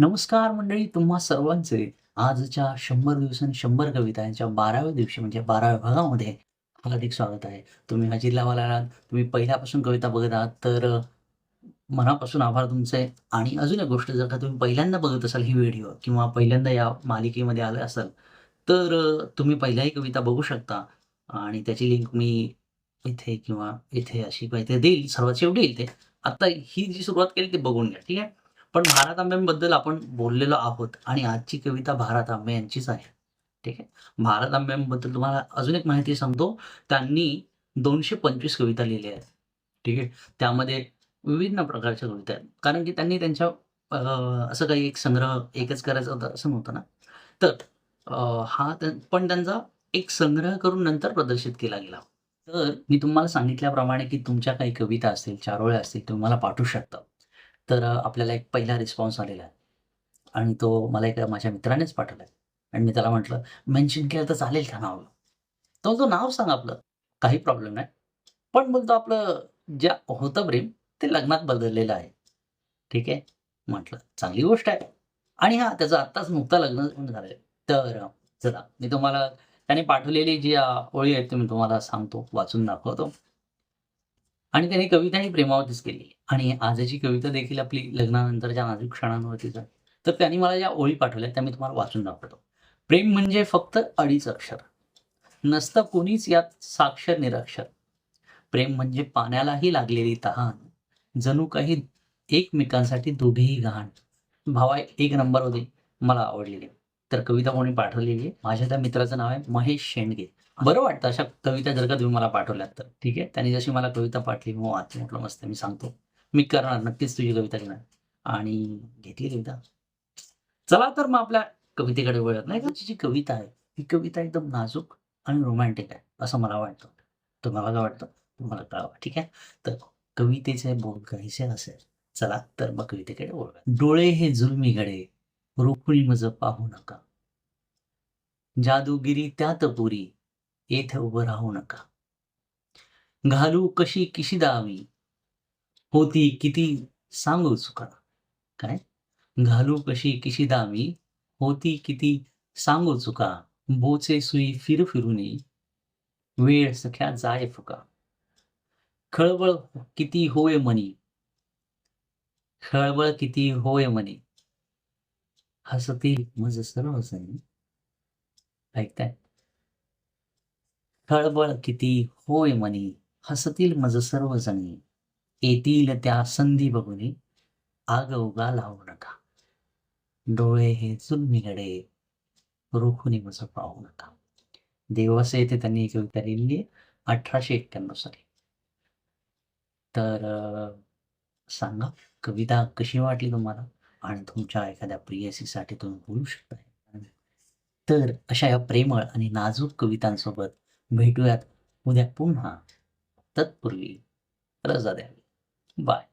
नमस्कार मंडळी तुम्हा सर्वांचे आजच्या शंभर दिवसांनी शंभर कविता यांच्या बाराव्या दिवशी म्हणजे बाराव्या भागामध्ये हार्दिक स्वागत आहे. तुम्ही हजीर लावायला आहात. तुम्ही पहिल्यापासून कविता बघत आहात तर मनापासून आभार तुमचे. आणि अजून एक गोष्ट जर का तुम्ही पहिल्यांदा बघत असाल ही व्हिडिओ किंवा पहिल्यांदा या मालिकेमध्ये आले असाल तर तुम्ही पहिल्याही कविता बघू शकता. आणि त्याची लिंक मी इथे किंवा इथे अशी काहीतरी देईल. सर्वात शेवटी येईल ते आता ही जी सुरुवात केली ती बघून घ्या ठीक आहे? पण भारत आंब्यांबद्दल आपण बोललेलो आहोत आणि आजची कविता भारत आंबे यांचीच आहे. ठीक आहे? भारत आंब्यांबद्दल तुम्हाला अजून एक माहिती सांगतो. त्यांनी दोनशे पंचवीस कविता लिहिल्या आहेत. ठीक आहे? त्यामध्ये विभिन्न प्रकारच्या कविता आहेत. कारण की त्यांनी त्यांच्या असं काही एक संग्रह एकच करायचा होता असं नव्हतं ना? तर हा पण त्यांचा एक संग्रह करून नंतर प्रदर्शित केला गेला. तर मी तुम्हाला सांगितल्याप्रमाणे की तुमच्या काही कविता असतील चारोळ्या असतील तुम्ही मला पाठवू शकता. तर आपल्याला एक पहिला रिस्पॉन्स आलेला आहे. आणि तो मला एका माझ्या मित्रानेच पाठवला आहे. आणि मी त्याला म्हटलं मेन्शन केलं तर चालेल का नाव? तो तो नाव सांग आपलं. काही प्रॉब्लेम नाही. पण बोलतो आपलं ज्या होतं प्रेम ते लग्नात बदललेलं आहे. ठीक आहे? म्हटलं चांगली गोष्ट आहे. आणि हा त्याचं आत्ताच नुकता लग्न झालंय. तर चला मी तुम्हाला त्याने पाठवलेली जी ओळी आहेत ते मी तुम्हाला सांगतो वाचून दाखवतो. आणि त्याने कविता ही प्रेमावरतीच केली. आणि आजची कविता देखील आपली लग्नानंतरच्या नाजूक क्षणांवरतीच आहे तर त्यांनी मला ज्या ओळी पाठवल्या त्या मी तुम्हाला वाचून दाखवतो. प्रेम म्हणजे फक्त अडीच अक्षर. नसतं कोणीच यात साक्षर निरक्षर. प्रेम म्हणजे पाण्यालाही लागलेली तहान. जणू काही एकमेकांसाठी दोघेही गहाण. भावा एक नंबर होती. मला आवडलेली. तर कविता कोणी पाठवलेली आहे? माझ्या त्या मित्राचं नाव आहे महेश शेंडगे. बरं वाटतं. अशा कविता जर का तुम्ही मला पाठवल्यात तर. ठीक आहे? त्यांनी जशी मला कविता पाठली मग वाच म्हटलं मस्त मी सांगतो. मी करणार नक्कीच तुझी कविता घेणार. आणि घेतली कविता. चला तर मग आपल्या कवितेकडे वळत नाही का? जी कविता आहे ही कविता एकदम नाजूक आणि रोमॅन्टिक आहे असं मला वाटतं. तुम्हाला काय वाटतं? तुम्हाला कळावं. ठीक आहे? तर कवितेचे बोल काहीसे असेल. चला तर मग कवितेकडे वळूया डोळे हे जुलमी गडे रोखुणी मज पाहू नका. जादूगिरी त्यात पुरी येथे उभं राहू नका. घालू कशी किशी दावी? होती किती सांगू चुका. काय? घालू कशी किशी दावी? होती किती सांगू चुका. बोचे सुई फिर फिरुनी. वेळ सख्या जाय फुका. खळबळ किती होय मनी. खळबळ किती होय मनी. हसती मज सर्व सनी ऐकताय? खळबळ किती होय मनी हसतील मज सर्वजणी. येतील त्या संधी बघुनी आग उगा लावू नका. डोळे हे जुलमीकडे रोखुनी मज पाहू नका. देवास येथे त्यांनी ही कविता लिहिली आहे अठराशे एक्क्याण्णव साली. तर सांगा कविता कशी वाटली तुम्हाला? आणि तुमच्या एखाद्या प्रियसीसाठी तुम्ही बोलू शकता तर अशा या प्रेमळ आणि नाजूक कवितांसोबत भेटूयात. उद्या पुन्हा तत्पूर्वी रजा द्यावी. बाय.